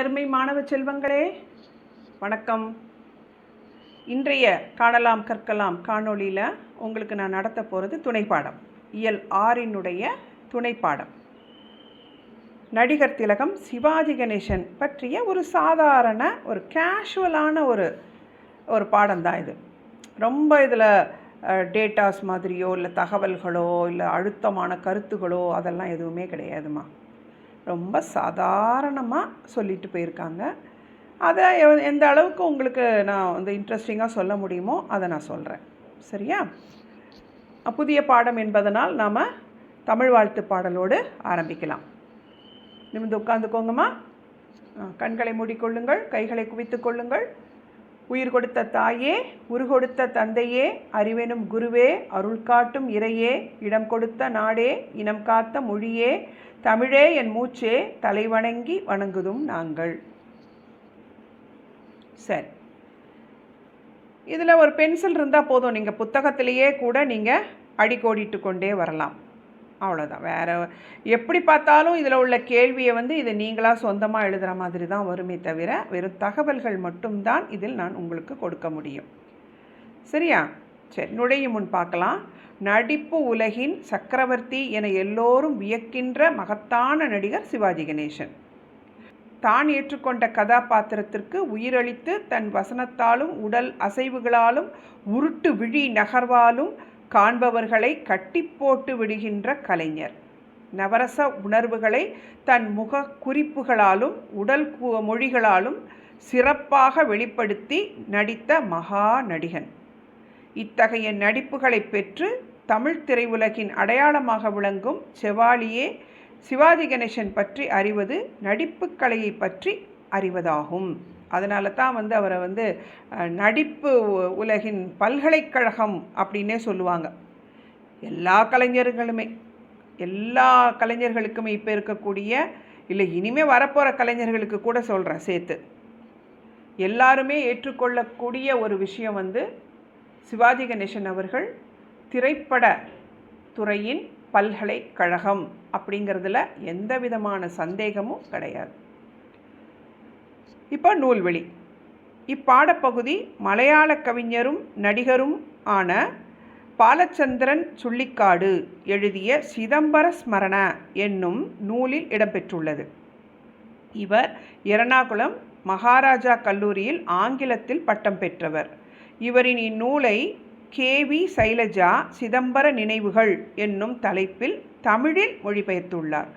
அருமை மாணவ செல்வங்களே வணக்கம். இன்றைய காணலாம் கற்கலாம் காணொளியில் உங்களுக்கு நான் நடத்த போகிறது துணைப்பாடம் இயல் ஆறினுடைய துணைப்பாடம் நடிகர் திலகம் சிவாஜி கணேசன் பற்றிய ஒரு சாதாரண ஒரு கேஷுவலான ஒரு ஒரு பாடம் தான் இது. ரொம்ப இதில் டேட்டாஸ் மாதிரியோ இல்லை தகவல்களோ இல்லை அழுத்தமான கருத்துகளோ அதெல்லாம் எதுவுமே கிடையாதுமா ரொம்ப சாதாரணமாக சொல்லிட்டு போயிருக்காங்க. அதை எந்த அளவுக்கு உங்களுக்கு நான் வந்து இன்ட்ரெஸ்டிங்காக சொல்ல முடியுமோ அதை நான் சொல்கிறேன் சரியா? புதிய பாடம் என்பதனால் நாம் தமிழ் வாழ்த்து பாடலோடு ஆரம்பிக்கலாம். நிமிந்து உட்காந்துக்கோங்கம்மா கண்களை மூடிக்கொள்ளுங்கள் கைகளை குவித்து கொள்ளுங்கள். உயிர் கொடுத்த தாயே உரு கொடுத்த தந்தையே அறிவெனும் குருவே அருள் காட்டும் இறையே இடம் கொடுத்த நாடே இனம் காத்த மொழியே தமிழே என் மூச்சே தலைவணங்கி வணங்குதும் நாங்கள். சரி. இதில் ஒரு பென்சில் இருந்தால் போதும். நீங்கள் புத்தகத்திலேயே கூட நீங்கள் அடிக்கோடிட்டு கொண்டே வரலாம். அவ்வளோதான் வேறு எப்படி பார்த்தாலும் இதில் உள்ள கேள்வியை வந்து இதை நீங்களாக சொந்தமாக எழுதுகிற மாதிரி தான் வருமே தவிர வெறும் தகவல்கள் மட்டும்தான் இதில் நான் உங்களுக்கு கொடுக்க முடியும். சரியா? சரி நுழையும் முன் பார்க்கலாம். நடிப்பு உலகின் சக்கரவர்த்தி என எல்லோரும் வியக்கின்ற மகத்தான நடிகர் சிவாஜி கணேசன். தான் ஏற்றுக்கொண்ட கதாபாத்திரத்திற்கு உயிரளித்து தன் வசனத்தாலும் உடல் அசைவுகளாலும் உருட்டு விழி நகர்வாலும் காண்பவர்களை கட்டி போட்டு விடுகின்ற கலைஞர். நவரச உணர்வுகளை தன் முக குறிப்புகளாலும் உடல் கு- மொழிகளாலும் சிறப்பாக வெளிப்படுத்தி நடித்த மகா நடிகன். இத்தகைய நடிப்புகளை பெற்று தமிழ் திரையுலகின் அடையாளமாக விளங்கும் செவாலியே சிவாஜி கணேசன் பற்றி அறிவது நடிப்புக் கலையை பற்றி அறிவதாகும். அதனால தான் வந்து அவரை வந்து நடிப்பு உலகின் பல்கலைக்கழகம் அப்படின்னே சொல்லுவாங்க. எல்லா கலைஞர்களுமே எல்லா கலைஞர்களுக்குமே இப்போ இருக்கக்கூடிய இல்லை இனிமேல் வரப்போகிற கலைஞர்களுக்கு கூட சொல்கிறேன் சேர்த்து. எல்லாருமே ஏற்றுக்கொள்ளக்கூடிய ஒரு விஷயம் வந்து சிவாஜி கணேசன் அவர்கள் திரைப்பட துறையின் பல்கலைக்கழகம் அப்படிங்கிறதுல எந்த விதமான சந்தேகமும் கிடையாது. இப்போ நூல்வெளி. இப்பாடப்பகுதி மலையாள கவிஞரும் நடிகரும் ஆன பாலச்சந்திரன் சுள்ளிக்காடு எழுதிய சிதம்பர ஸ்மரண என்னும் நூலில் இடம்பெற்றுள்ளது. இவர் எறணாகுளம் மகாராஜா கல்லூரியில் ஆங்கிலத்தில் பட்டம் பெற்றவர். இவரின் இந்நூலை கேவி சைலஜா சிதம்பர நினைவுகள் என்னும் தலைப்பில் தமிழில் மொழிபெயர்த்துள்ளார்.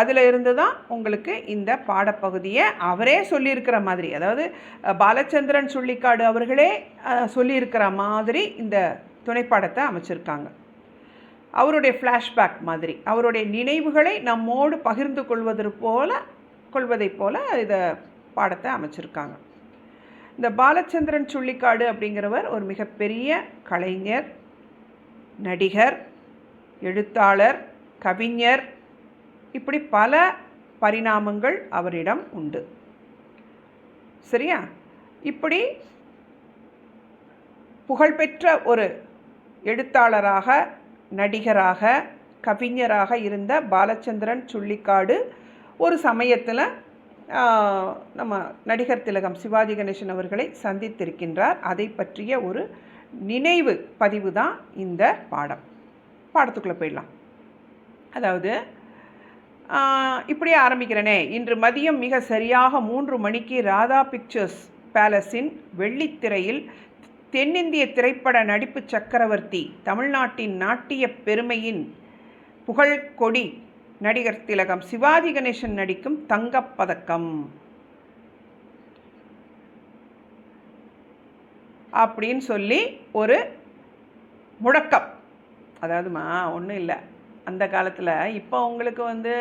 அதில் இருந்து தான் உங்களுக்கு இந்த பாடப்பகுதியை அவரே சொல்லியிருக்கிற மாதிரி அதாவது பாலச்சந்திரன் சுள்ளிக்காடு அவர்களே சொல்லியிருக்கிற மாதிரி இந்த துணைப்பாடத்தை அமைச்சிருக்காங்க. அவருடைய ஃப்ளாஷ்பேக் மாதிரி அவருடைய நினைவுகளை நம்மோடு பகிர்ந்து கொள்வது போல கொள்வதைப் போல இதை பாடத்தை அமைச்சிருக்காங்க. இந்த பாலச்சந்திரன் சுள்ளிக்காடு அப்படிங்கிறவர் ஒரு மிகப்பெரிய கலைஞர் நடிகர் எழுத்தாளர் கவிஞர். இப்படி பல பரிணாமங்கள் அவரிடம் உண்டு. சரியா? இப்படி புகழ்பெற்ற ஒரு எழுத்தாளராக நடிகராக கவிஞராக இருந்த பாலச்சந்திரன் சுள்ளிக்காடு ஒரு சமயத்தில் நம்ம நடிகர் திலகம் சிவாஜி கணேசன் அவர்களை சந்தித்திருக்கின்றார். அதை பற்றிய ஒரு நினைவு பதிவு தான் இந்த பாடம். பாடத்துக்குள்ளே போயிடலாம். அதாவது இப்படியே ஆரம்பிக்கிறேனே. இன்று மதியம் மிக சரியாக மூன்று மணிக்கு ராதா பிக்சர்ஸ் பேலஸின் வெள்ளித்திரையில் தென்னிந்திய திரைப்பட நடிப்பு சக்கரவர்த்தி தமிழ்நாட்டின் நாட்டிய பெருமையின் புகழ் கொடி நடிகர் திலகம் சிவாஜி கணேசன் நடிக்கும் தங்கப்பதக்கம். அப்படின்னு சொல்லி ஒரு முழக்கம் அதாவதுமா ஒன்றும் இல்லை. அந்த காலத்தில் இப்போ உங்களுக்கு வந்து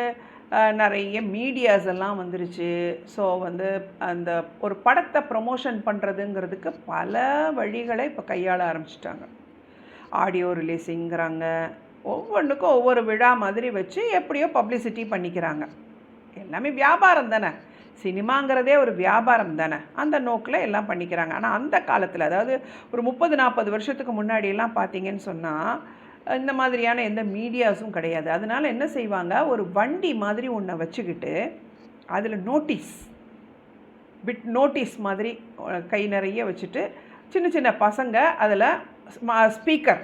நிறைய மீடியாஸ் எல்லாம் வந்துருச்சு. ஸோ வந்து அந்த ஒரு படத்தை ப்ரமோஷன் பண்ணுறதுங்கிறதுக்கு பல வழிகளை இப்போ கையாள ஆரம்பிச்சிட்டாங்க. ஆடியோ ரிலீஸிங்கிறாங்க ஒவ்வொன்றுக்கும் ஒவ்வொரு விழா மாதிரி வச்சு எப்படியோ பப்ளிசிட்டி பண்ணிக்கிறாங்க. எல்லாமே வியாபாரம் தானே? சினிமாங்கிறதே ஒரு வியாபாரம் தானே? அந்த நோக்கில் எல்லாம் பண்ணிக்கிறாங்க. ஆனால் அந்த காலத்தில் அதாவது ஒரு முப்பது நாற்பது வருஷத்துக்கு முன்னாடியெல்லாம் பார்த்தீங்கன்னு சொன்னால் இந்த மாதிரியான எந்த மீடியாஸும் கிடையாது. அதனால் என்ன செய்வாங்க? ஒரு வண்டி மாதிரி ஒன்றை வச்சுக்கிட்டு அதில் நோட்டீஸ் பிட் நோட்டீஸ் மாதிரி கை நிறைய வச்சுட்டு சின்ன சின்ன பசங்க அதில் ஸ்பீக்கர்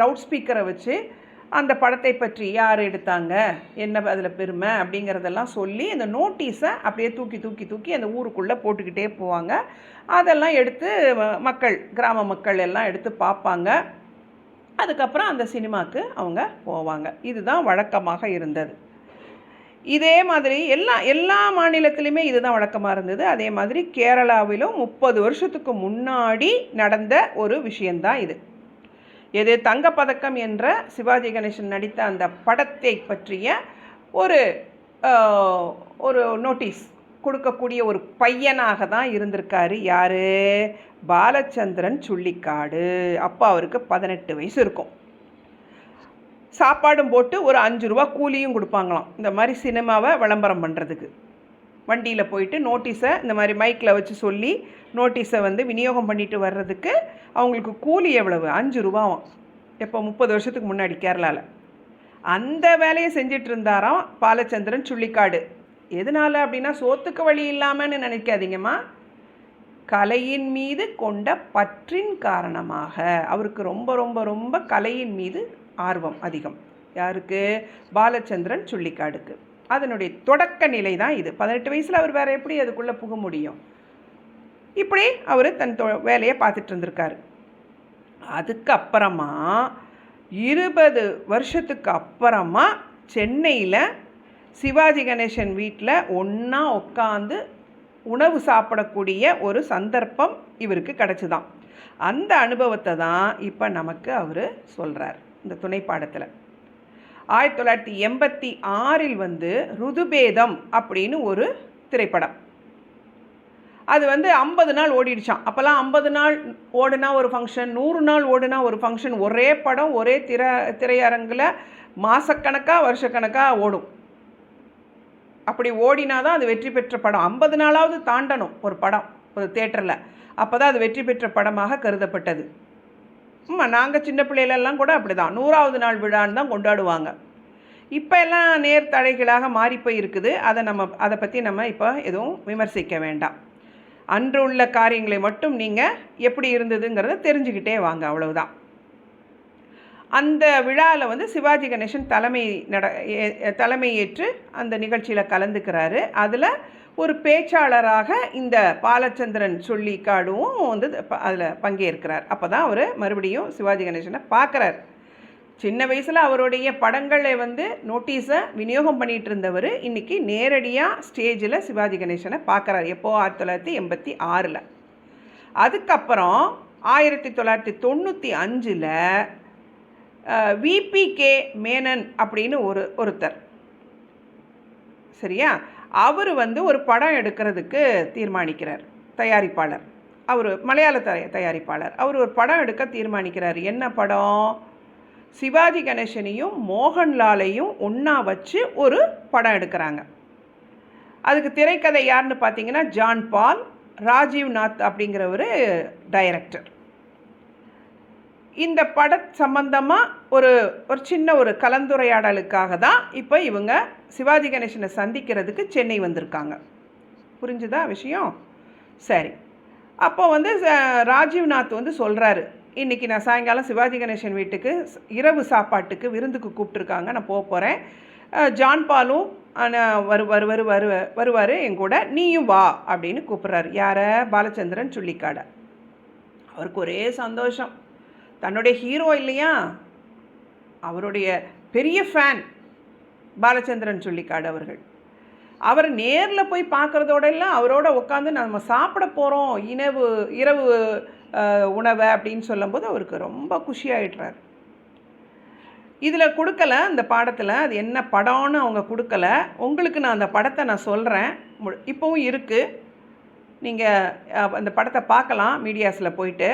லவுட் ஸ்பீக்கரை வச்சு அந்த படத்தை பற்றி யார் எடுத்தாங்க? என்ன அதில் பெருமை? அப்படிங்கிறதெல்லாம் சொல்லி அந்த நோட்டீஸை அப்படியே தூக்கி தூக்கி தூக்கி அந்த ஊருக்குள்ளே போட்டுக்கிட்டே போவாங்க. அதெல்லாம் எடுத்து மக்கள் கிராம மக்கள் எல்லாம் எடுத்து பார்ப்பாங்க. அதுக்கப்புறம் அந்த சினிமாவுக்கு அவங்க போவாங்க. இதுதான் வழக்கமாக இருந்தது. இதே மாதிரி எல்லா எல்லா மாநிலத்திலையுமே இதுதான் வழக்கமாக இருந்தது. அதே மாதிரி கேரளாவிலும் முப்பது வருஷத்துக்கு முன்னாடி நடந்த ஒரு விஷயந்தான் இது. எது தங்கப்பதக்கம் என்ற சிவாஜி கணேசன் நடித்த அந்த படத்தை பற்றிய ஒரு ஒரு நோட்டீஸ் கொடுக்கக்கூடிய ஒரு பையனாக தான் இருந்திருக்காரு. யார்? பாலச்சந்திரன் சுள்ளிக்காடு. அப்போ அவருக்கு பதினெட்டு வயசு இருக்கும். சாப்பாடும் போட்டு ஒரு அஞ்சு ரூபா கூலியும் கொடுப்பாங்களாம். இந்த மாதிரி சினிமாவை விளம்பரம் பண்ணுறதுக்கு வண்டியில் போயிட்டு நோட்டீஸை இந்த மாதிரி மைக்கில் வச்சு சொல்லி நோட்டீஸை வந்து விநியோகம் பண்ணிட்டு வர்றதுக்கு அவங்களுக்கு கூலி எவ்வளவு? அஞ்சு ரூபாவும் எப்போ? முப்பது வருஷத்துக்கு முன்னாடி கேரளாவில் அந்த வேலையை செஞ்சிட்டு இருந்தாராம் பாலச்சந்திரன் சுள்ளிக்காடு. எதனால அப்படின்னா சோத்துக்கு வழி இல்லாமன்னு நினைக்காதீங்கம்மா. கலையின் மீது கொண்ட பற்றின் காரணமாக அவருக்கு ரொம்ப ரொம்ப ரொம்ப கலையின் மீது ஆர்வம் அதிகம். யாருக்கு? பாலச்சந்திரன் சுள்ளிக்காடுக்கு. அதனுடைய தொடக்க நிலை தான் இது. பதினெட்டு வயசில் அவர் வேறு எப்படி அதுக்குள்ளே புக முடியும்? இப்படி அவர் தன் தொ வேலையை பார்த்துட்டு இருந்திருக்காரு. அதுக்கப்புறமா இருபது வருஷத்துக்கு அப்புறமா சென்னையில் சிவாஜி கணேசன் வீட்டில் ஒன்றா உட்காந்து உணவு சாப்பிடக்கூடிய ஒரு சந்தர்ப்பம் இவருக்கு கிடச்சிதான். அந்த அனுபவத்தை தான் இப்போ நமக்கு அவர் சொல்கிறார் இந்த துணைப்பாடத்தில். ஆயிரத்தி தொள்ளாயிரத்தி எண்பத்தி ஆறில் வந்து ருதுபேதம் அப்படின்னு ஒரு திரைப்படம். அது வந்து ஐம்பது நாள் ஓடிடுச்சான் அப்போல்லாம் ஐம்பது நாள் ஓடுனா ஒரு ஃபங்க்ஷன் நூறு நாள் ஓடுனா ஒரு ஃபங்க்ஷன் ஒரே படம் ஒரே திரை திரையரங்கில் மாதக்கணக்காக வருஷக்கணக்காக ஓடும். அப்படி ஓடினா தான் அது வெற்றி பெற்ற படம். ஐம்பது நாளாவது தாண்டணும் ஒரு படம் ஒரு தேட்டரில் அப்போ தான் அது வெற்றி பெற்ற படமாக கருதப்பட்டது. ஆமாம் நாங்கள் சின்ன பிள்ளைகளெல்லாம் கூட அப்படி தான் நூறாவது நாள் விழான்னு தான் கொண்டாடுவாங்க. இப்போ எல்லாம் நேர் தடைகளாக மாறி போய் இருக்குது அதை நம்ம அதை பற்றி நம்ம இப்போ எதுவும் விமர்சிக்க வேண்டாம். அன்று உள்ள காரியங்களை மட்டும் நீங்கள் எப்படி இருந்ததுங்கிறத தெரிஞ்சுக்கிட்டே வாங்க அவ்வளவுதான். அந்த விழாவில் வந்து சிவாஜி கணேசன் தலைமை நட ஏ- தலைமை ஏற்று அந்த நிகழ்ச்சியில் கலந்துக்கிறாரு. அதில் ஒரு பேச்சாளராக இந்த பாலச்சந்திரன் சொல்லிக்காடும் வந்து அதில் பங்கேற்கிறார். அப்போ தான் அவர் மறுபடியும் சிவாஜி கணேசனை பார்க்குறார். சின்ன வயசில் அவருடைய படங்களை வந்து நோட்டீஸை விநியோகம் பண்ணிகிட்டு இருந்தவர் இன்றைக்கி நேரடியாக ஸ்டேஜில் சிவாஜி கணேசனை பார்க்குறாரு. எப்போ? ஆயிரத்தி தொள்ளாயிரத்தி எண்பத்தி ஆறில். அதுக்கப்புறம் ஆயிரத்தி தொள்ளாயிரத்தி தொண்ணூற்றி அஞ்சில் விபிகே மேனன் அப்படின்னு ஒரு ஒருத்தர். சரியா? அவர் வந்து ஒரு படம் எடுக்கிறதுக்கு தீர்மானிக்கிறார் தயாரிப்பாளர். அவர் மலையாள தய தயாரிப்பாளர். அவர் ஒரு படம் எடுக்க தீர்மானிக்கிறார். என்ன படம்? சிவாஜி கணேசனையும் மோகன்லாலையும் ஒன்றா வச்சு ஒரு படம் எடுக்கிறாங்க. அதுக்கு திரைக்கதை யாருன்னு பார்த்தீங்கன்னா ஜான் பால் ராஜீவ் நாத் அப்படிங்கிறவர் டைரக்டர். இந்த பட சம்பந்தமாக ஒரு ஒரு சின்ன ஒரு கலந்துரையாடலுக்காக தான் இப்போ இவங்க சிவாஜி கணேசனை சந்திக்கிறதுக்கு சென்னை வந்திருக்காங்க. புரிஞ்சுதா விஷயம்? சரி. அப்போ வந்து ச- ராஜீவ்நாத் வந்து சொல்கிறாரு இன்றைக்கி நான் சாயங்காலம் சிவாஜி கணேசன் வீட்டுக்கு இரவு சாப்பாட்டுக்கு விருந்துக்கு கூப்பிட்டுருக்காங்க. நான் போக போகிறேன் ஜான் பாலும் வரு வரு வரு வரு வருவார் என் கூட. நீயும் வா அப்படின்னு கூப்பிட்றாரு. யாரை? பாலச்சந்திரன் சுள்ளிக்காடை. அவருக்கு ஒரே சந்தோஷம். தன்னுடைய ஹீரோ இல்லையா? அவருடைய பெரிய ஃபேன் பாலச்சந்திரன் சொல்லிக்காடு அவர்கள். அவர் நேரில் போய் பார்க்குறதோட எல்லாம் அவரோட உட்காந்து நம்ம சாப்பிட போகிறோம் இனவு இரவு உணவை அப்படின்னு சொல்லும்போது அவருக்கு ரொம்ப குஷியாயிடுறார். இதில் கொடுக்கல அந்த பாடத்தில் அது என்ன படம்னு அவங்க கொடுக்கல. உங்களுக்கு நான் அந்த படத்தை நான் சொல்கிறேன் இப்போவும் இருக்குது நீங்கள் அந்த படத்தை பார்க்கலாம் மீடியாஸில் போயிட்டு.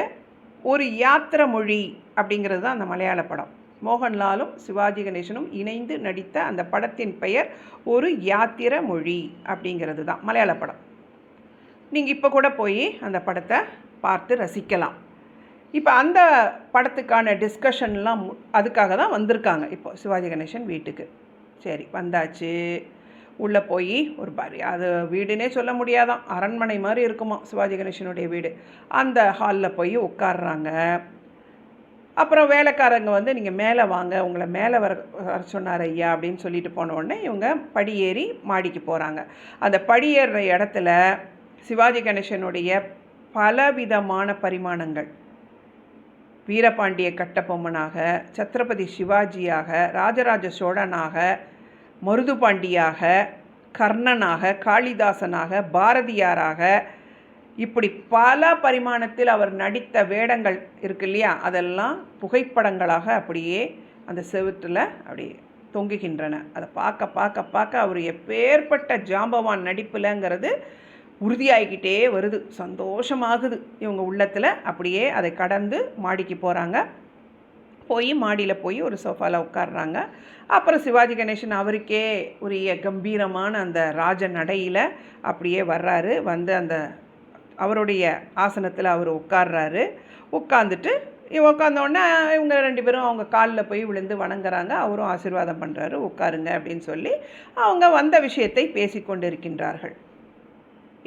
ஒரு யாத்திரை மொழி அப்படிங்கிறது தான் அந்த மலையாள படம். மோகன்லாலும் சிவாஜி கணேசனும் இணைந்து நடித்த அந்த படத்தின் பெயர் ஒரு யாத்திரை மொழி அப்படிங்கிறது தான் மலையாள படம். நீங்கள் இப்போ கூட போய் அந்த படத்தை பார்த்து ரசிக்கலாம். இப்போ அந்த படத்துக்கான டிஸ்கஷன்லாம் மு- அதுக்காக தான் வந்திருக்காங்க இப்போ சிவாஜி கணேசன் வீட்டுக்கு. சரி வந்தாச்சு. உள்ளே போய் ஒரு பாரி அது வீடுனே சொல்ல முடியாதான். அரண்மனை மாதிரி இருக்குமா சிவாஜி கணேசனுடைய வீடு. அந்த ஹாலில் போய் உட்காடுறாங்க அப்புறம் வேலைக்காரங்க வந்து நீங்கள் மேலே வாங்க உங்களை மேலே வர வர சொன்னார் ஐயா அப்படின்னு சொல்லிட்டு போன உடனே இவங்க படியேறி மாடிக்கு போகிறாங்க அந்த படியேறுற இடத்துல சிவாஜி கணேசனுடைய பலவிதமான பரிமாணங்கள். வீரபாண்டிய கட்டபொம்மனாக சத்ரபதி சிவாஜியாக ராஜராஜ சோழனாக மருதுபாண்டியாக கர்ணனாக காளிதாசனாக பாரதியாராக இப்படி பல பரிமாணத்தில் அவர் நடித்த வேடங்கள் இருக்கு இல்லையா? அதெல்லாம் புகைப்படங்களாக அப்படியே அந்த செவுற்றில் அப்படி தொங்குகின்றன. அதை பார்க்க பார்க்க பார்க்க அவர் எப்பேற்பட்ட ஜாம்பவான் நடிப்புலங்கிறது உறுதியாகிக்கிட்டே வருது. சந்தோஷமாகுது. இவங்க உள்ளத்தில் அப்படியே அதை கடந்து மாடிக்கு போகிறாங்க போய் மாடியில் போய் ஒரு சோஃபாவில் உட்காடுறாங்க அப்புறம் சிவாஜி கணேசன் அவருக்கே உரிய கம்பீரமான அந்த ராஜ நடையில் அப்படியே வர்றாரு. வந்து அந்த அவருடைய ஆசனத்தில் அவர் உட்காடுறாரு உட்காந்துட்டு உட்காந்தோடனே இவங்க ரெண்டு பேரும் அவங்க காலில் போய் விழுந்து வணங்குறாங்க. அவரும் ஆசீர்வாதம் பண்ணுறாரு உட்காருங்க அப்படின்னு சொல்லி அவங்க வந்த விஷயத்தை பேசி கொண்டிருக்கின்றார்கள்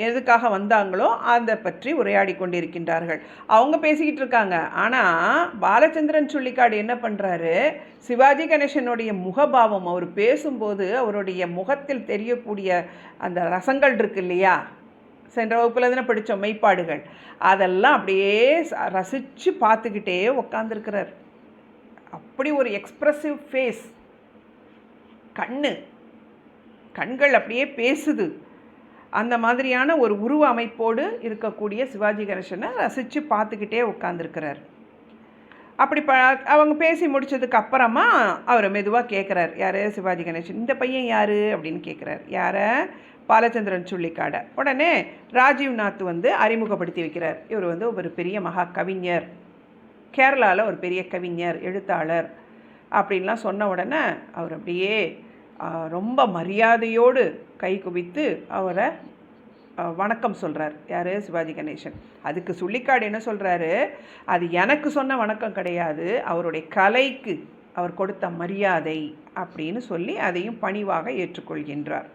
எதுக்காக வந்தாங்களோ அதை பற்றி உரையாடி கொண்டிருக்கின்றார்கள். அவங்க பேசிக்கிட்டு இருக்காங்க. ஆனால் பாலச்சந்திரன் சுள்ளிக்காடு என்ன பண்ணுறாரு சிவாஜி கணேசனுடைய முகபாவம் அவர் பேசும்போது அவருடைய முகத்தில் தெரியக்கூடிய அந்த ரசங்கள் இருக்கு இல்லையா சென்ற வகுப்பில் தானே படித்தோம் மெய்ப்பாடுகள். அதெல்லாம் அப்படியே ரசித்து பார்த்துக்கிட்டே உக்காந்துருக்கிறார். அப்படி ஒரு எக்ஸ்ப்ரெசிவ் ஃபேஸ் கண்ணு. கண்கள் அப்படியே பேசுது. அந்த மாதிரியான ஒரு உருவ அமைப்போடு இருக்கக்கூடிய சிவாஜி கணேசனை ரசித்து பார்த்துக்கிட்டே உட்காந்துருக்கிறார் அப்படி ப அவங்க பேசி முடித்ததுக்கு அப்புறமா அவர் மெதுவாக கேட்குறார் யார்? சிவாஜி கணேசன். இந்த பையன் யார்? அப்படின்னு கேட்குறார் யாரை? பாலச்சந்திரன் சுள்ளிக்காடை உடனே ராஜீவ்நாத் வந்து அறிமுகப்படுத்தி வைக்கிறார். இவர் வந்து ஒரு பெரிய மகா கவிஞர். கேரளாவில் ஒரு பெரிய கவிஞர் எழுத்தாளர் அப்படின்லாம் சொன்ன உடனே அவர் அப்படியே ரொம்ப மரியாதையோடு கை குவித்து அவரை வணக்கம் சொல்கிறார் யார்? சிவாஜி கணேசன். அதுக்கு சுள்ளிக்காடு என்ன சொல்கிறாரு அது எனக்கு சொன்ன வணக்கம் கிடையாது. அவருடைய கலைக்கு அவர் கொடுத்த மரியாதை அப்படின்னு சொல்லி அதையும் பணிவாக ஏற்றுக்கொள்கின்றார்.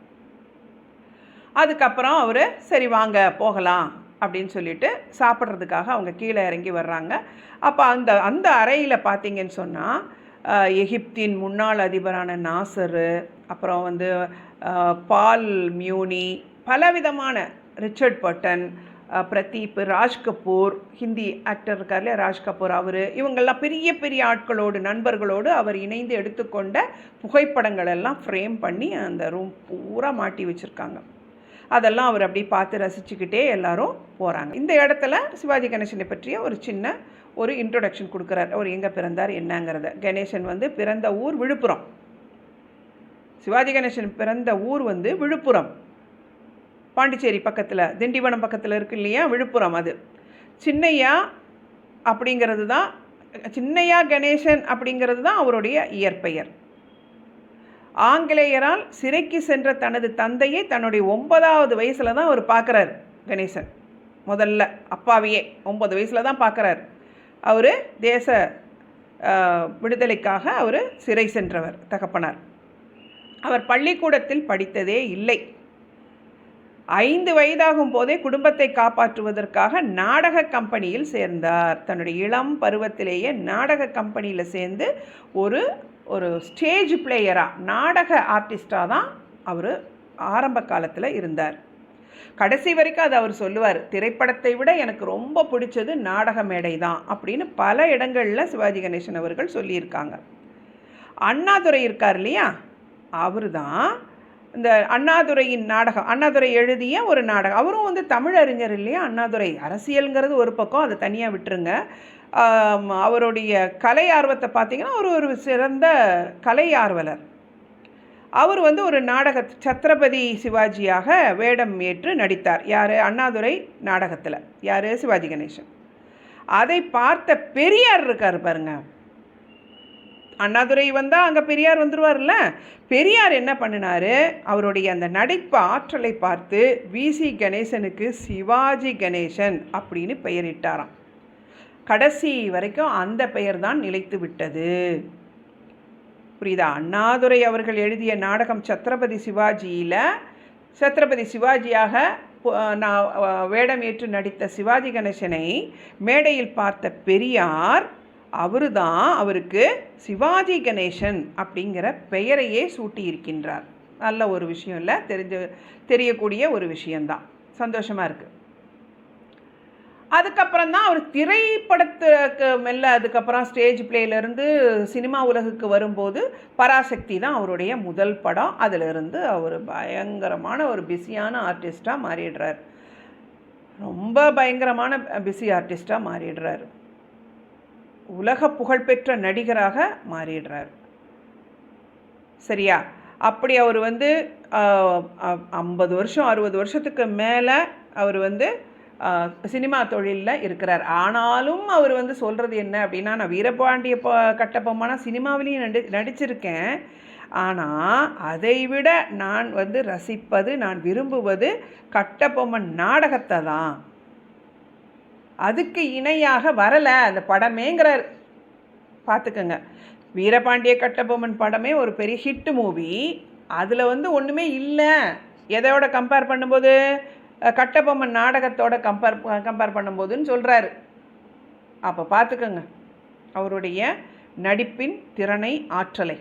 அதுக்கப்புறம் அவர் சரி வாங்க போகலாம் அப்படின்னு சொல்லிட்டு சாப்பிட்றதுக்காக அவங்க கீழே இறங்கி வர்றாங்க. அப்போ அந்த அந்த அறையில் பார்த்தீங்கன்னு சொன்னால் எகிப்தின் முன்னாள் அதிபரான நாசரு அப்புறம் வந்து பால் மியூனி பலவிதமான Richard Burton Pradeep Raj Kapoor Hindi actor இருக்கார் இல்லையா ராஜ்கபூர் அவர் இவங்கெல்லாம் பெரிய பெரிய ஆட்களோடு நண்பர்களோடு அவர் இணைந்து எடுத்துக்கொண்ட புகைப்படங்கள் எல்லாம் ஃப்ரேம் பண்ணி அந்த ரூம் பூரா மாட்டி வச்சுருக்காங்க. அதெல்லாம் அவர் அப்படியே பார்த்து ரசிச்சுக்கிட்டே எல்லாரும் போகிறாங்க இந்த இடத்துல சிவாஜி கணேசனை பற்றிய ஒரு சின்ன ஒரு இன்ட்ரொடக்ஷன் கொடுக்குறார். அவர் எங்கே பிறந்தார் என்னங்கிறத. கணேசன் வந்து பிறந்த ஊர் விழுப்புரம். சிவாஜி கணேசன் பிறந்த ஊர் வந்து விழுப்புரம். பாண்டிச்சேரி பக்கத்தில் திண்டிவனம் பக்கத்தில் இருக்கு இல்லையா? விழுப்புரம் அது. சின்னையா அப்படிங்கிறது தான் சின்னையா கணேசன் அப்படிங்கிறது தான் அவருடைய இயற்பெயர். ஆங்கிலேயரால் சிறைக்கு சென்ற தனது தந்தையை தன்னுடைய ஒன்பதாவது வயசில் தான் அவர் பார்க்குறார் கணேசன். முதல்ல அப்பாவையே ஒம்பது வயசில் தான் பார்க்குறாரு. அவர் தேச விடுதலைக்காக அவர் சிறை சென்றவர் தகப்பனார். அவர் பள்ளிக்கூடத்தில் படித்ததே இல்லை. ஐந்து வயதாகும் போதே குடும்பத்தை காப்பாற்றுவதற்காக நாடக கம்பெனியில் சேர்ந்தார். தன்னுடைய இளம் பருவத்திலேயே நாடக கம்பெனியில் சேர்ந்து ஒரு ஒரு ஸ்டேஜ் பிளேயராக நாடக ஆர்டிஸ்டாக தான் அவர் ஆரம்ப காலத்தில் இருந்தார். கடைசி வரைக்கும் அது அவர் சொல்லுவார் திரைப்படத்தை விட எனக்கு ரொம்ப பிடிச்சது நாடக மேடை தான் அப்படின்னு பல இடங்களில் சிவாஜி கணேசன் அவர்கள் சொல்லியிருக்காங்க. அண்ணாதுரை இருக்கார் இல்லையா? அவர் தான் இந்த அண்ணாதுரையின் நாடகம் அண்ணாதுரை எழுதிய ஒரு நாடகம். அவரும் வந்து தமிழறிஞர் இல்லையா? அண்ணாதுரை. அரசியலுங்கிறது ஒரு பக்கம் அதை தனியாக விட்டுருங்க. அவருடைய கலை ஆர்வத்தை பார்த்திங்கன்னா அவர் ஒரு சிறந்த கலை ஆர்வலர். அவர் வந்து ஒரு நாடக சத்ரபதி சிவாஜியாக வேடம் ஏற்று நடித்தார். யார்? அண்ணாதுரை நாடகத்தில். யார்? சிவாஜி கணேசன். அதை பார்த்த பெரியார் இருக்கார் பாருங்க. அண்ணாதுரை வந்தால் அங்கே பெரியார் வந்துடுவார்ல பெரியார் என்ன பண்ணினார்? அவருடைய அந்த நடிப்பு ஆற்றலை பார்த்து விசி கணேசனுக்கு சிவாஜி கணேசன் அப்படின்னு பெயரிட்டாராம். கடைசி வரைக்கும் அந்த பெயர் தான் நிலைத்து விட்டது. புரியுதா? அண்ணாதுரை அவர்கள் எழுதிய நாடகம் சத்ரபதி சிவாஜியில் சத்ரபதி சிவாஜியாக நான் வேடம் வேடமேற்று நடித்த சிவாஜி கணேசனை மேடையில் பார்த்த பெரியார் அவரு தான் அவருக்கு சிவாஜி கணேசன் அப்படிங்கிற பெயரையே சூட்டியிருக்கின்றார். நல்ல ஒரு விஷயம் இல்லை தெரிஞ்ச தெரியக்கூடிய ஒரு விஷயந்தான் சந்தோஷமாக இருக்குது அதுக்கப்புறம் தான் அவர் திரைப்படத்துக்கு மெல்ல அதுக்கப்புறம் ஸ்டேஜ் பிளேலேருந்து சினிமா உலகுக்கு வரும்போது பராசக்தி தான் அவருடைய முதல் படம். அதிலிருந்து அவர் பயங்கரமான ஒரு பிஸியான ஆர்டிஸ்ட்டாக மாறிடுறார். ரொம்ப பயங்கரமான பிஸி ஆர்டிஸ்ட்டாக மாறிடுறார். உலக புகழ்பெற்ற நடிகராக மாறிடுறார். சரியா? அப்படி அவர் வந்து ஐம்பது வருஷம் அறுபது வருஷத்துக்கு மேலே அவர் வந்து சினிமா தொழிலில் இருக்கிறார். ஆனாலும் அவர் வந்து சொல்கிறது என்ன அப்படின்னா நான் வீரபாண்டிய ப கட்டபொம்மனா சினிமாவிலையும் நடி நடிச்சிருக்கேன். ஆனால் அதை விட நான் வந்து ரசிப்பது நான் விரும்புவது கட்டபொம்மன் நாடகத்தை தான். அதுக்கு இணையாக வரலை அந்த படமேங்கிறார். பார்த்துக்கோங்க வீரபாண்டிய கட்டபொம்மன் படமே ஒரு பெரிய ஹிட் மூவி அதில் வந்து ஒன்றுமே இல்லை. எதையோட கம்பேர் பண்ணும்போது? கட்டபொம்மன் நாடகத்தோட கம்பேர் கம்பேர் பண்ணும்போதுன்னு சொல்கிறாரு அப்போ பார்த்துக்கோங்க அவருடைய நடிப்பின் திறனை ஆற்றலை.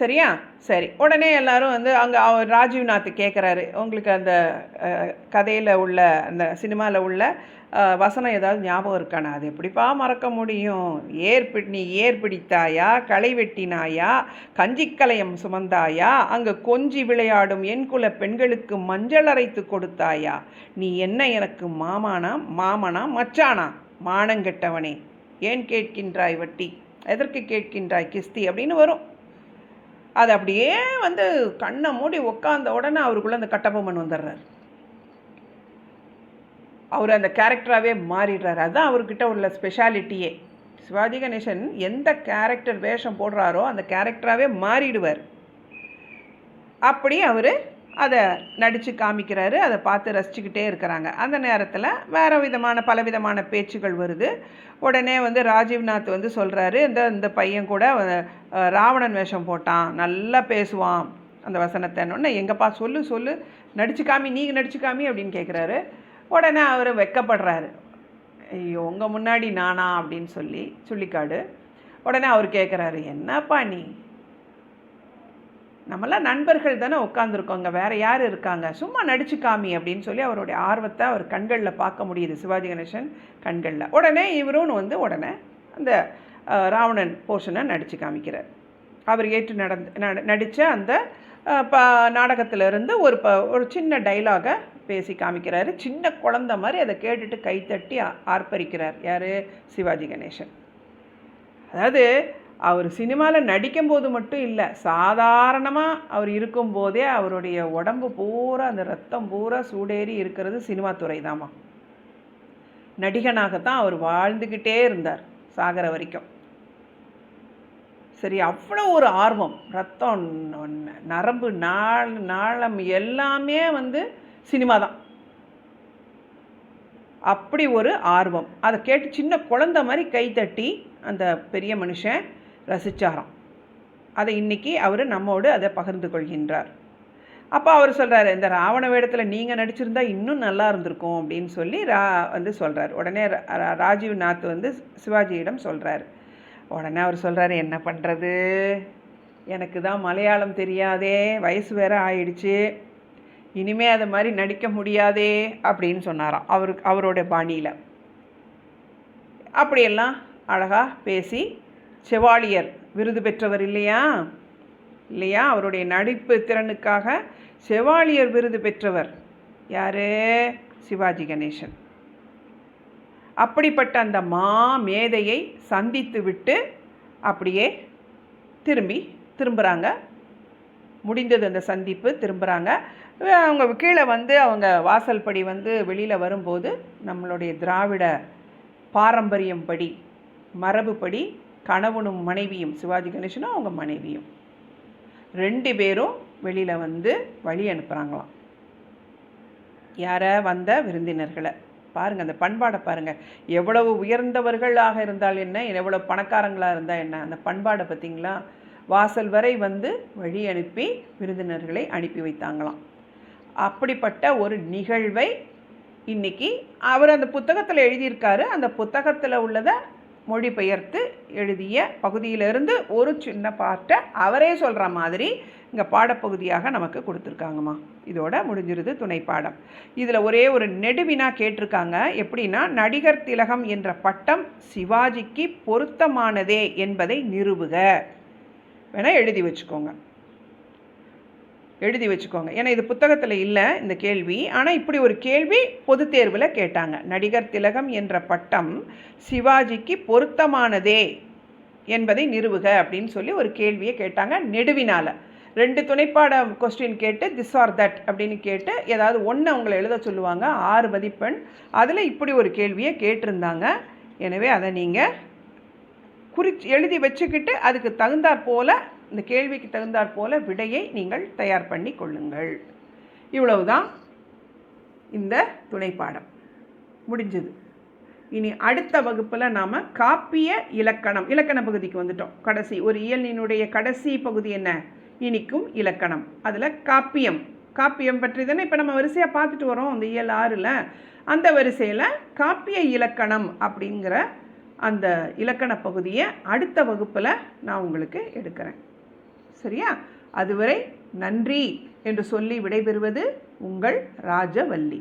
சரியா? சரி. உடனே எல்லாரும் வந்து அங்கே அவர் ராஜீவ்நாத் கேட்குறாரு உங்களுக்கு அந்த கதையில் உள்ள அந்த சினிமாவில் உள்ள வசனம் ஏதாவது ஞாபகம் இருக்கானா? அது எப்படிப்பா மறக்க முடியும்? ஏர் நீ ஏர் பிடித்தாயா? களை வெட்டினாயா? கஞ்சிக்கலையம் சுமந்தாயா? அங்கே கொஞ்சி விளையாடும் என் குல பெண்களுக்கு மஞ்சள் அரைத்து கொடுத்தாயா? நீ என்ன எனக்கு மாமானா? மாமனா? மச்சானா? மானங்கெட்டவனே ஏன் கேட்கின்றாய் வட்டி? எதற்கு கேட்கின்றாய் கிஸ்தி? அப்படின்னு வரும். அது அப்படியே வந்து கண்ணை மூடி உட்காந்த உடனே அவருக்குள்ளே அந்த கட்டபொம்மன் வந்துடுறாரு. அவர் அந்த கேரக்டராகவே மாறிடுறாரு. அதுதான் அவர்கிட்ட உள்ள ஸ்பெஷாலிட்டியே சிவாஜி கணேசன் எந்த கேரக்டர் வேஷம் போடுறாரோ அந்த கேரக்டராகவே மாறிடுவார். அப்படி அவர் அதை நடித்து காமிக்கிறாரு அதை பார்த்து ரசிச்சுக்கிட்டே இருக்கிறாங்க. அந்த நேரத்தில் வேறு விதமான பலவிதமான பேச்சுகள் வருது. உடனே வந்து ராஜீவ்நாத் வந்து சொல்கிறாரு இந்த இந்த பையன் கூட ராவணன் வேஷம் போட்டான் நல்லா பேசுவான் அந்த வசனத்தை. வசனத்தைன்னு எங்கப்பா சொல்லு சொல்லு நடிச்சு காமி நீங்கள் நடிச்சு காமி அப்படின்னு கேட்குறாரு உடனே அவர் வெக்கப்படுறாரு. ஐயோ உங்கள் முன்னாடி நானா அப்படின்னு சொல்லி சுள்ளிக்காடு உடனே அவர் கேட்குறாரு என்னப்பா நீ? நம்மளாம் நண்பர்கள் தானே உட்காந்துருக்கோங்க வேறு யார் இருக்காங்க? சும்மா நடிச்சு காமி அப்படின்னு சொல்லி அவருடைய ஆர்வத்தை அவர் கண்களில் பார்க்க முடியுது. சிவாஜி கணேசன் கண்களில். உடனே இவரும் வந்து உடனே அந்த ராவணன் போர்ஷனை நடித்து காமிக்கிறார். அவர் ஏற்று நடந்து நடித்த அந்த ப நாடகத்திலிருந்து ஒரு ப ஒரு சின்ன டைலாகை பேசி காமிக்கிறாரு. சின்ன குழந்த மாதிரி அதை கேட்டுட்டு கைத்தட்டி ஆர்ப்பரிக்கிறார். யார்? சிவாஜி கணேசன். அதாவது அவர் சினிமாவில் நடிக்கும்போது மட்டும் இல்லை சாதாரணமாக அவர் இருக்கும்போதே அவருடைய உடம்பு பூரா அந்த ரத்தம் பூரா சூடேறி இருக்கிறது சினிமா துறை தாம்மா. நடிகனாகத்தான் அவர் வாழ்ந்துக்கிட்டே இருந்தார் சாகர வரைக்கும். சரி அவ்வளோ ஒரு ஆர்வம். ரத்தம் நரம்பு நாள் நாளம் எல்லாமே வந்து சினிமா தான் அப்படி ஒரு ஆர்வம். அதை கேட்டு சின்ன குழந்த மாதிரி கைத்தட்டி அந்த பெரிய மனுஷன் ரசிச்சாராம். அதை இன்னைக்கு அவர் நம்மோடு அதை பகிர்ந்து கொள்கின்றார். அப்போ அவர் சொல்கிறாரு இந்த ராவண வேடத்தில் நீங்கள் நடிச்சிருந்தா இன்னும் நல்லா இருந்திருக்கும் அப்படின்னு சொல்லி ரா வந்து சொல்கிறார் உடனே ரா- ரா- ராஜீவ் நாத் வந்து சிவாஜியிடம் சொல்கிறார் உடனே அவர் சொல்கிறாரு என்ன பண்ணுறது எனக்கு தான் மலையாளம் தெரியாதே வயசு வேற ஆயிடுச்சு. இனிமே அது மாதிரி நடிக்க முடியாதே அப்படின்னு சொன்னாராம். அவருக்கு அவரோட பாணியில். அப்படியெல்லாம் அழகாக பேசி செவாலியர் விருது பெற்றவர் இல்லையா? இல்லையா? அவருடைய நடிப்பு திறனுக்காக செவாலியர் விருது பெற்றவர் யார்? சிவாஜி கணேசன். அப்படிப்பட்ட அந்த மா மேதையை சந்தித்து விட்டு அப்படியே திரும்பி திரும்புகிறாங்க முடிந்தது அந்த சந்திப்பு திரும்புகிறாங்க அவங்க கீழே வந்து அவங்க வாசல் படி வந்து வெளியில் வரும்போது நம்மளுடைய திராவிட பாரம்பரியம் படி மரபுப்படி கணவனும் மனைவியும் சிவாஜி கணேசனும் அவங்க மனைவியும். ரெண்டு பேரும் வெளியில் வந்து வழி அனுப்புகிறாங்களாம் யாரை? வந்த விருந்தினர்களை. பாருங்கள் அந்த பண்பாடை பாருங்கள் எவ்வளவு உயர்ந்தவர்களாக இருந்தால் என்ன? எவ்வளோ பணக்காரங்களாக இருந்தால் என்ன? அந்த பண்பாடை பார்த்திங்களா? வாசல் வரை வந்து வழி அனுப்பி விருந்தினர்களை அனுப்பி வைத்தாங்களாம். அப்படிப்பட்ட ஒரு நிகழ்வை இன்னைக்கு அவர் அந்த புத்தகத்தில் எழுதியிருக்காரு. அந்த புத்தகத்தில் உள்ளதை மொழிபெயர்த்து எழுதிய பகுதியிலிருந்து ஒரு சின்ன பார்ட்டை அவரே சொல்கிற மாதிரி இங்கே பாடப்பகுதியாக நமக்கு கொடுத்துருக்காங்கம்மா. இதோட முடிஞ்சிருது துணை பாடம். இதில் ஒரே ஒரு நெடுவினா கேட்டிருக்காங்க. எப்படின்னா நடிகர் திலகம் என்ற பட்டம் சிவாஜிக்கு பொருத்தமானதே என்பதை நிறுவுக வேணால் எழுதி வச்சுக்கோங்க. எழுதி வச்சுக்கோங்க. ஏன்னா இது புத்தகத்தில் இல்லை இந்த கேள்வி. ஆனால் இப்படி ஒரு கேள்வி பொது தேர்வில் கேட்டாங்க. நடிகர் திலகம் என்ற பட்டம் சிவாஜிக்கு பொருத்தமானதே என்பதை நிறுவுக அப்படின்னு சொல்லி ஒரு கேள்வியை கேட்டாங்க நெடுவினால். ரெண்டு துணைப்பாட கொஸ்டின் கேட்டு திஸ் ஆர் தட் அப்படின்னு கேட்டு ஏதாவது ஒன்று அவங்கள எழுத சொல்லுவாங்க. ஆறு மதிப்பெண். அதில் இப்படி ஒரு கேள்வியை கேட்டிருந்தாங்க. எனவே அதை நீங்கள் குறிச்சு எழுதி வச்சுக்கிட்டு அதுக்கு தகுந்தாற் போல் இந்த கேள்விக்கு தகுந்தாற் போல விடையை நீங்கள் தயார் பண்ணி கொள்ளுங்கள். இவ்வளவுதான் இந்த துணைப்பாடம். முடிஞ்சது. இனி அடுத்த வகுப்பில் நாம் காப்பிய இலக்கணம் இலக்கண பகுதிக்கு வந்துட்டோம். கடைசி ஒரு இயலினுடைய கடைசி பகுதி என்ன? இனிக்கும் இலக்கணம். அதில் காப்பியம். காப்பியம் பற்றி தானே இப்போ நம்ம வரிசையாக பார்த்துட்டு வரோம் அந்த இயல் ஆறில். அந்த வரிசையில் காப்பிய இலக்கணம் அப்படிங்கிற அந்த இலக்கண பகுதியை அடுத்த வகுப்பில் நான் உங்களுக்கு எடுக்கிறேன். சரியா? அதுவரை நன்றி என்று சொல்லி விடைபெறுவது உங்கள் ராஜவல்லி.